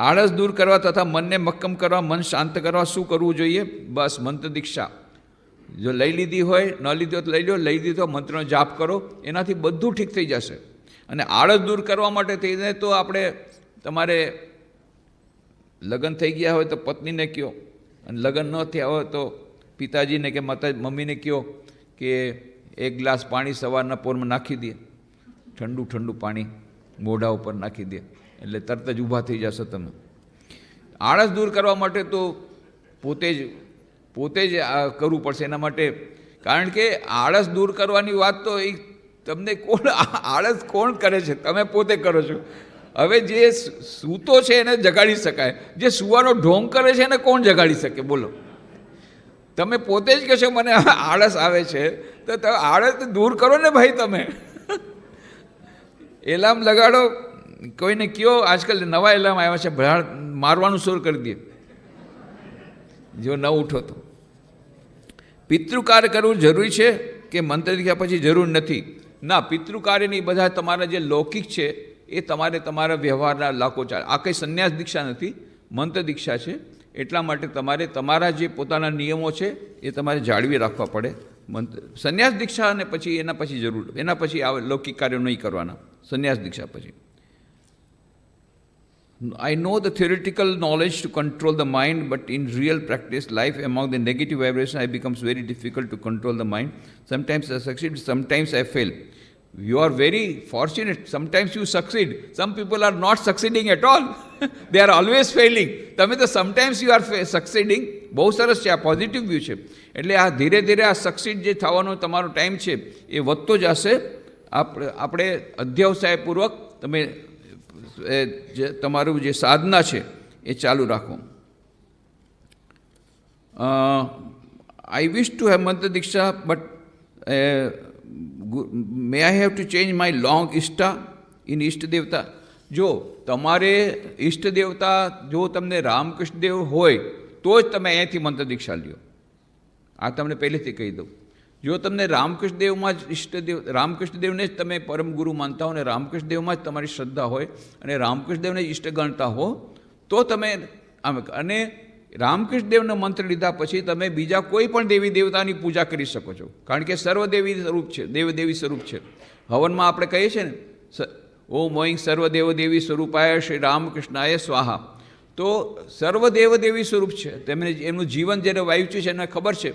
આળસ દૂર કરવા તથા મનને મક્કમ કરવા, મન શાંત કરવા શું કરવું જોઈએ? બસ, મંત્ર દીક્ષા. જો લઈ લીધી હોય, ન લીધી હોય તો લઈ લો, લઈ દીધો મંત્રનો જાપ કરો. એનાથી બધું ઠીક થઈ જશે. અને આળસ દૂર કરવા માટે થઈને તો આપણે તમારે લગ્ન થઈ ગયા હોય તો પત્નીને કહો. અને લગ્ન ન થયા હોય તો પિતાજીને કે માતા, મમ્મીને કહો કે એક ગ્લાસ પાણી સવારના પોરમાં નાખી દે. ઠંડુ ઠંડુ પાણી મોઢા ઉપર નાખી દે. એટલે તરત જ ઊભા થઈ જશો તમે. આળસ દૂર કરવા માટે તો પોતે જ પોતે જ કરવું પડશે એના માટે. કારણ કે આળસ દૂર કરવાની વાત તો એ તમને કોણ, આળસ કોણ કરે છે? તમે પોતે કરો છો. હવે જે સૂતો છે એને જગાડી શકાય. જે સુવાનો ઢોંગ કરે છે એને કોણ જગાડી શકે? બોલો. તમે પોતે જ કહેશો, મને આળસ આવે છે. તો આળસ દૂર કરો ને ભાઈ તમે. એલામ લગાડો. કોઈને કયો, આજકાલ નવા એલામ આવ્યા છે ભરાડ મારવાનું શરૂ કરી દે. જો ન ઉઠો તો. પિતૃકાર કરવું જરૂરી છે કે મંત્ર દીક્ષા પછી જરૂર નથી? ના પિતૃકાર્યની બધા તમારા જે લૌકિક છે, એ તમારે તમારા વ્યવહારના લાખો ચાલે. આ કંઈ સંન્યાસ દીક્ષા નથી, મંત્ર દીક્ષા છે. એટલા માટે તમારે તમારા જે પોતાના નિયમો છે, એ તમારે જાળવી રાખવા પડે. મંત્ર, સંન્યાસ દીક્ષા અને પછી એના પછી જરૂર, એના પછી આ લૌકિક કાર્યો નહીં કરવાના. સંન્યાસ દીક્ષા પછી. I know the theoretical knowledge to control the mind, but in real practice, life among the negative vibration, it becomes very difficult to control the mind. Sometimes I succeed, sometimes I fail. You are very fortunate. Sometimes you succeed. Some people are not succeeding at all. they are always failing. તમે તો sometimes you are સક્સીડિંગ બહુ સરસ છે આ positive view છે એટલે આ ધીરે ધીરે આ સક્સીડ જે થવાનો તમારો ટાઈમ છે એ વધતો જશે આપણે અધ્યવસાયપૂર્વક તમે એ જે તમારું જે સાધના છે, એ ચાલુ રાખો. આઈ wish to have mantra diksha but may I have to change my long ઇષ્ટા in ઇષ્ટ દેવતા? જો તમારે ઇષ્ટ દેવતા, જો તમને રામકૃષ્ણદેવ હોય, તો જ તમે અહીંયાથી મંત્ર દીક્ષા લ્યો. આ તમને પહેલેથી કહી દઉં. જો તમને રામકૃષ્ણદેવમાં જ ઈષ્ટદેવ, રામકૃષ્ણદેવને જ તમે પરમ ગુરુ માનતા હો અને રામકૃષ્ણદેવમાં જ તમારી શ્રદ્ધા હોય અને રામકૃષ્ણદેવને ઇષ્ટ ગણતા હો, તો તમે આમ અને રામકૃષ્ણદેવનો મંત્ર લીધા પછી તમે બીજા કોઈ પણ દેવી દેવતાની પૂજા કરી શકો છો. કારણ કે સર્વદેવી સ્વરૂપ છે, દેવદેવી સ્વરૂપ છે. હવનમાં આપણે કહીએ છીએ ને ઓમ ઓઈં સર્વદેવદેવી સ્વરૂપાય શ્રી રામકૃષ્ણાય સ્વાહા. તો સર્વદેવદેવી સ્વરૂપ છે. તેમને એમનું જીવન જ્યારે વાયુ છે એને ખબર છે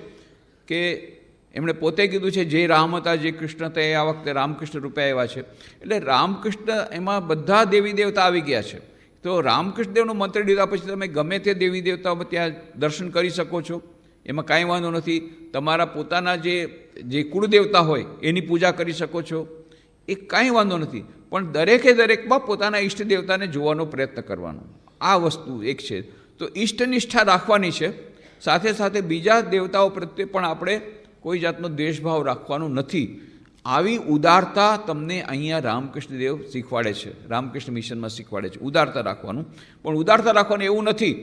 કે એમણે પોતે કીધું છે, જે રામ હતા, જે કૃષ્ણ હતા, એ આ વખતે રામકૃષ્ણ રૂપે આવ્યા છે. એટલે રામકૃષ્ણ એમાં બધા દેવી દેવતા આવી ગયા છે. તો રામકૃષ્ણદેવનો મંત્ર લીધા પછી તમે ગમે તે દેવી દેવતાઓ ત્યાં દર્શન કરી શકો છો. એમાં કાંઈ વાંધો નથી. તમારા પોતાના જે જે કુળદેવતા હોય, એની પૂજા કરી શકો છો. એ કાંઈ વાંધો નથી. પણ દરેકે દરેકમાં પોતાના ઈષ્ટ દેવતાને જોવાનો પ્રયત્ન કરવાનો. આ વસ્તુ એક છે. તો ઈષ્ટ નિષ્ઠા રાખવાની છે. સાથે સાથે બીજા દેવતાઓ પ્રત્યે પણ આપણે કોઈ જાતનો દેશભાવ રાખવાનો નથી. આવી ઉદારતા તમને અહીંયા રામકૃષ્ણ દેવ શીખવાડે છે. રામકૃષ્ણ મિશનમાં શીખવાડે છે. ઉદારતા રાખવાનું. પણ ઉદારતા રાખવાનું એવું નથી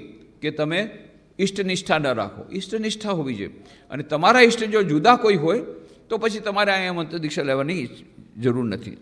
કે તમે ઇષ્ટનિષ્ઠા ન રાખો. ઇષ્ટનિષ્ઠા હોવી જોઈએ. અને તમારા ઇષ્ટ જો જુદા કોઈ હોય, તો પછી તમારે અહીંયા મંત્ર દીક્ષા લેવાની જરૂર નથી.